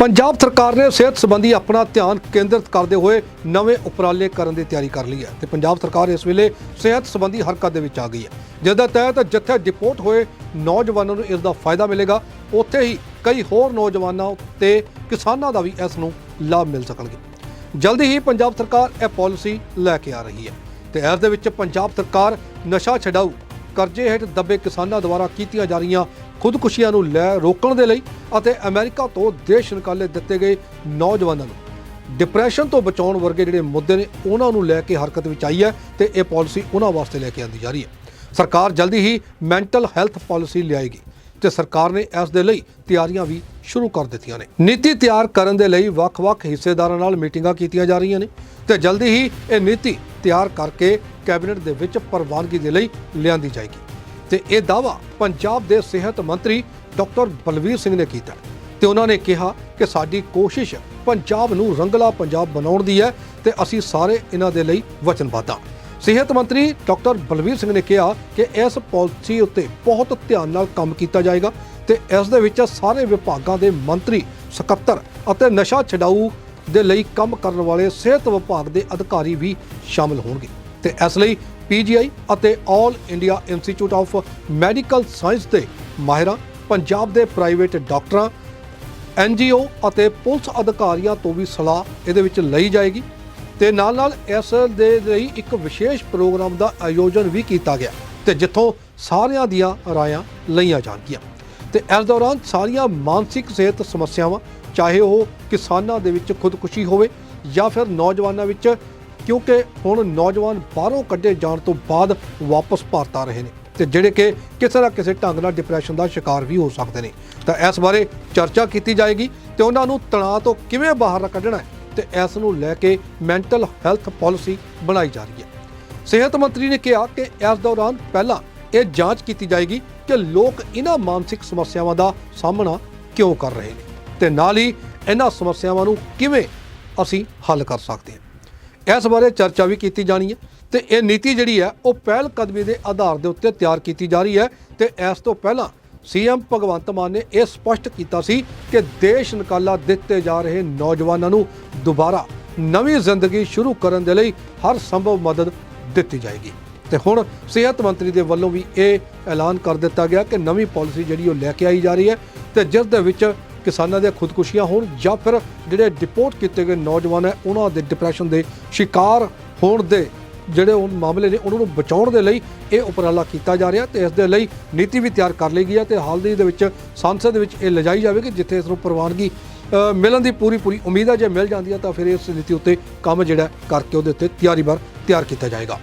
ਪੰਜਾਬ ਸਰਕਾਰ ਨੇ ਸਿਹਤ ਸੰਬੰਧੀ ਆਪਣਾ ਧਿਆਨ ਕੇਂਦਰਿਤ ਕਰਦੇ ਹੋਏ ਨਵੇਂ ਉਪਰਾਲੇ ਕਰਨ ਦੀ ਤਿਆਰੀ ਕਰ ਲਈ ਹੈ ਤੇ ਪੰਜਾਬ ਸਰਕਾਰ ਇਸ ਵੇਲੇ ਸਿਹਤ ਸੰਬੰਧੀ ਹਰਕਤ ਦੇ ਵਿੱਚ ਆ ਗਈ ਹੈ। ਜਿਸ ਦੇ ਤਹਿਤ ਜਿੱਥੇ ਡਿਪੋਰਟ ਹੋਏ ਨੌਜਵਾਨਾਂ ਨੂੰ ਇਸ ਦਾ ਫਾਇਦਾ ਮਿਲੇਗਾ, ਉੱਥੇ ਹੀ ਕਈ ਹੋਰ ਨੌਜਵਾਨਾਂ ਤੇ ਕਿਸਾਨਾਂ ਦਾ ਵੀ ਇਸ ਨੂੰ ਲਾਭ ਮਿਲ ਸਕਣਗੇ। ਜਲਦੀ ਹੀ ਪੰਜਾਬ ਸਰਕਾਰ ਇਹ ਪਾਲਿਸੀ ਲੈ ਕੇ ਆ ਰਹੀ ਹੈ ਤੇ ਇਸ ਦੇ ਵਿੱਚ ਪੰਜਾਬ ਸਰਕਾਰ ਨਸ਼ਾ ਛਡਾਊ ਕਰਜ਼ੇ ਹੇਠ ਦੱਬੇ ਕਿਸਾਨਾਂ ਦੁਆਰਾ ਕੀਤੀਆਂ ਜਾ ਰਹੀਆਂ ਖੁਦਕੁਸ਼ੀਆਂ ਨੂੰ ਲੈ ਰੋਕਣ ਦੇ ਲਈ ਅਤੇ ਅਮਰੀਕਾ ਤੋਂ ਦੇਸ਼ ਨਿਕਾਲੇ ਦਿੱਤੇ ਗਏ ਨੌਜਵਾਨਾਂ ਨੂੰ। ਡਿਪਰੈਸ਼ਨ ਤੋਂ ਬਚਾਉਣ ਵਰਗੇ ਜਿਹੜੇ ਮੁੱਦੇ ਨੇ, ਉਹਨਾਂ ਨੂੰ ਲੈ ਕੇ ਹਰਕਤ ਵਿੱਚ ਆਈ ਹੈ ਤੇ ਇਹ ਪਾਲਿਸੀ ਉਹਨਾਂ ਵਾਸਤੇ ਲੈ ਕੇ ਆਂਦੀ ਜਾ ਰਹੀ ਹੈ। ਸਰਕਾਰ ਜਲਦੀ ਹੀ ਮੈਂਟਲ ਹੈਲਥ ਪਾਲਿਸੀ ਲਿਆਏਗੀ ਤੇ ਸਰਕਾਰ ਨੇ ਇਸ ਦੇ ਲਈ ਤਿਆਰੀਆਂ ਵੀ ਸ਼ੁਰੂ ਕਰ ਦਿੱਤੀਆਂ ਨੇ। ਨੀਤੀ ਤਿਆਰ ਕਰਨ ਦੇ ਲਈ ਵੱਖ-ਵੱਖ ਹਿੱਸੇਦਾਰਾਂ ਨਾਲ ਮੀਟਿੰਗਾਂ ਕੀਤੀਆਂ ਜਾ ਰਹੀਆਂ ਨੇ ਤੇ ਜਲਦੀ ਹੀ ਇਹ ਨੀਤੀ ਤਿਆਰ ਕਰਕੇ ਕੈਬਨਿਟ ਦੇ ਵਿੱਚ ਪ੍ਰਵਾਨਗੀ ਦੇ ਲਈ ਲਿਆਂਦੀ ਜਾਏਗੀ। ਤੇ ਇਹ ਦਾਵਾ ਪੰਜਾਬ ਦੇ ਸਿਹਤ ਮੰਤਰੀ ਡਾਕਟਰ ਬਲਵੀਰ ਸਿੰਘ ਨੇ ਕੀਤਾ। ਤੇ ਉਹਨਾਂ ਨੇ ਕਿਹਾ ਕਿ ਸਾਡੀ ਕੋਸ਼ਿਸ਼ ਪੰਜਾਬ ਨੂੰ ਰੰਗਲਾ ਪੰਜਾਬ ਬਣਾਉਣ ਦੀ ਹੈ ਤੇ ਅਸੀਂ ਸਾਰੇ ਇਹਨਾਂ ਦੇ ਲਈ ਵਚਨਬੱਧ ਹਾਂ। ਸਿਹਤ ਮੰਤਰੀ ਡਾਕਟਰ ਬਲਵੀਰ ਸਿੰਘ ਨੇ ਕਿਹਾ ਕਿ ਇਸ ਪਾਲਿਸੀ ਉੱਤੇ ਬਹੁਤ ਧਿਆਨ ਨਾਲ ਕੰਮ ਕੀਤਾ ਜਾਏਗਾ ਤੇ ਇਸ ਦੇ ਵਿੱਚ ਸਾਰੇ ਵਿਭਾਗਾਂ ਦੇ ਮੰਤਰੀ, ਸਕੱਤਰ ਅਤੇ ਨਸ਼ਾ ਛਡਾਊ ਦੇ ਲਈ ਕੰਮ ਕਰਨ ਵਾਲੇ ਸਿਹਤ ਵਿਭਾਗ ਦੇ ਅਧਿਕਾਰੀ ਵੀ ਸ਼ਾਮਲ ਹੋਣਗੇ। ਤੇ ਇਸ ਲਈ ਪੀਜੀਆਈ ਅਤੇ all India institute of medical science ਦੇ ਮਾਹਿਰਾਂ, ਪੰਜਾਬ ਦੇ ਪ੍ਰਾਈਵੇਟ ਡਾਕਟਰਾਂ, ਐਨਜੀਓ ਅਤੇ ਪੁਲਿਸ ਅਧਿਕਾਰੀਆਂ ਤੋਂ ਵੀ ਸਲਾਹ ਇਹਦੇ ਵਿੱਚ ਲਈ ਜਾਏਗੀ ਤੇ ਨਾਲ ਨਾਲ ਇਸ ਦੇ ਲਈ ਇੱਕ ਵਿਸ਼ੇਸ਼ ਪ੍ਰੋਗਰਾਮ ਦਾ ਆਯੋਜਨ ਵੀ ਕੀਤਾ ਗਿਆ ਤੇ ਜਿੱਥੋਂ ਸਾਰਿਆਂ ਦੀਆਂ ਰਾਇਆਂ ਲਈਆਂ ਜਾਣਗੀਆਂ। ਤੇ ਇਸ ਦੌਰਾਨ ਸਾਰੀਆਂ ਮਾਨਸਿਕ ਸਿਹਤ ਸਮੱਸਿਆਵਾਂ, ਚਾਹੇ ਉਹ ਕਿਸਾਨਾਂ ਦੇ ਵਿੱਚ ਖੁਦਕੁਸ਼ੀ ਹੋਵੇ ਜਾਂ ਫਿਰ ਨੌਜਵਾਨਾਂ ਵਿੱਚ ਕਿਉਂਕਿ ਹੁਣ ਨੌਜਵਾਨ ਬਾਹਰੋਂ ਕੱਢੇ ਜਾਣ ਤੋਂ ਬਾਅਦ ਵਾਪਸ ਭਾਰਤ ਆ ਰਹੇ ਨੇ ਤੇ ਜਿਹੜੇ ਕਿ ਕਿਸੇ ਨਾ ਕਿਸੇ ਢੰਗ ਨਾਲ ਡਿਪਰੈਸ਼ਨ ਦਾ ਸ਼ਿਕਾਰ ਵੀ ਹੋ ਸਕਦੇ ਨੇ। ਤਾਂ ਇਸ ਬਾਰੇ ਚਰਚਾ ਕੀਤੀ ਜਾਏਗੀ ਤੇ ਉਹਨਾਂ ਨੂੰ ਤਣਾਅ ਤੋਂ ਕਿਵੇਂ ਬਾਹਰ ਕੱਢਣਾ ਹੈ ਤੇ ਇਸ ਨੂੰ ਲੈ ਕੇ ਮੈਂਟਲ ਹੈਲਥ ਪਾਲਿਸੀ ਬਣਾਈ ਜਾ ਰਹੀ ਹੈ। ਸਿਹਤ ਮੰਤਰੀ ਨੇ ਕਿਹਾ ਕਿ ਇਸ ਦੌਰਾਨ ਪਹਿਲਾਂ ਇਹ ਜਾਂਚ ਕੀਤੀ ਜਾਏਗੀ ਕਿ ਲੋਕ ਇਹਨਾਂ ਮਾਨਸਿਕ ਸਮੱਸਿਆਵਾਂ ਦਾ ਸਾਹਮਣਾ ਕਿਉਂ ਕਰ ਰਹੇ ਨੇ ਤੇ ਨਾਲ ਹੀ ਇਹਨਾਂ ਸਮੱਸਿਆਵਾਂ ਨੂੰ ਕਿਵੇਂ ਅਸੀਂ ਹੱਲ ਕਰ ਸਕਦੇ ਹਾਂ। ਇਸ ਬਾਰੇ ਚਰਚਾ ਵੀ ਕੀਤੀ ਜਾਣੀ ਹੈ ਤੇ ਇਹ ਨੀਤੀ ਜਿਹੜੀ ਹੈ, ਉਹ ਪਹਿਲ ਕਦਮੀ ਦੇ ਆਧਾਰ ਦੇ ਉੱਤੇ ਤਿਆਰ ਕੀਤੀ ਜਾ ਰਹੀ ਹੈ ਤੇ ਇਸ ਤੋਂ ਪਹਿਲਾਂ ਸੀਐਮ ਭਗਵੰਤ ਮਾਨ ਨੇ ਇਹ ਸਪਸ਼ਟ ਕੀਤਾ ਸੀ ਕਿ ਦੇਸ਼ ਨਿਕਾਲਾ ਦਿੱਤੇ ਜਾ ਰਹੇ ਨੌਜਵਾਨਾਂ ਨੂੰ ਦੁਬਾਰਾ ਨਵੀਂ ਜ਼ਿੰਦਗੀ ਸ਼ੁਰੂ ਕਰਨ ਦੇ ਲਈ ਹਰ ਸੰਭਵ ਮਦਦ ਦਿੱਤੀ ਜਾਏਗੀ। ਤੇ ਹੁਣ ਸਿਹਤ ਮੰਤਰੀ ਦੇ ਵੱਲੋਂ ਵੀ ਇਹ ਐਲਾਨ ਕਰ ਦਿੱਤਾ ਗਿਆ ਕਿ ਨਵੀਂ ਪਾਲਿਸੀ ਜਿਹੜੀ ਉਹ ਲੈ ਕੇ ਆਈ ਜਾ ਰਹੀ ਹੈ ਤੇ ਜਿਸ ਦੇ ਵਿੱਚ ਕਿਸਾਨਾਂ ਦੀਆਂ ਖੁਦਕੁਸ਼ੀਆਂ ਹੋਣ ਜਾਂ ਫਿਰ ਜਿਹੜੇ ਡਿਪੋਰਟ ਕੀਤੇ ਗਏ ਨੌਜਵਾਨ ਹੈ, ਉਹਨਾਂ ਦੇ ਡਿਪਰੈਸ਼ਨ ਦੇ ਸ਼ਿਕਾਰ ਹੋਣ ਦੇ ਜਿਹੜੇ ਉਹ ਮਾਮਲੇ ਨੇ, ਉਹਨਾਂ ਨੂੰ ਬਚਾਉਣ ਦੇ ਲਈ ਇਹ ਉਪਰਾਲਾ ਕੀਤਾ ਜਾ ਰਿਹਾ ਤੇ ਇਸ ਦੇ ਲਈ ਨੀਤੀ ਵੀ ਤਿਆਰ ਕਰ ਲਈ ਗਈ ਹੈ ਤੇ ਹਾਲ ਦੀ ਦੇ ਵਿੱਚ ਸੰਸਦ ਦੇ ਵਿੱਚ ਇਹ ਲਿਜਾਈ ਜਾਵੇਗੀ, ਜਿੱਥੇ ਇਸ ਨੂੰ ਪ੍ਰਵਾਨਗੀ ਮਿਲਣ ਦੀ ਪੂਰੀ ਪੂਰੀ ਉਮੀਦ ਹੈ, ਜੇ ਮਿਲ ਜਾਂਦੀ ਹੈ ਤਾਂ ਫਿਰ ਇਸ ਨੀਤੀ ਉੱਤੇ ਕੰਮ ਜਿਹੜਾ ਕਰਕੇ ਉਹਦੇ ਉੱਤੇ ਤਿਆਰੀ ਬਾਰ ਤਿਆਰ ਕੀਤਾ ਜਾਏਗਾ।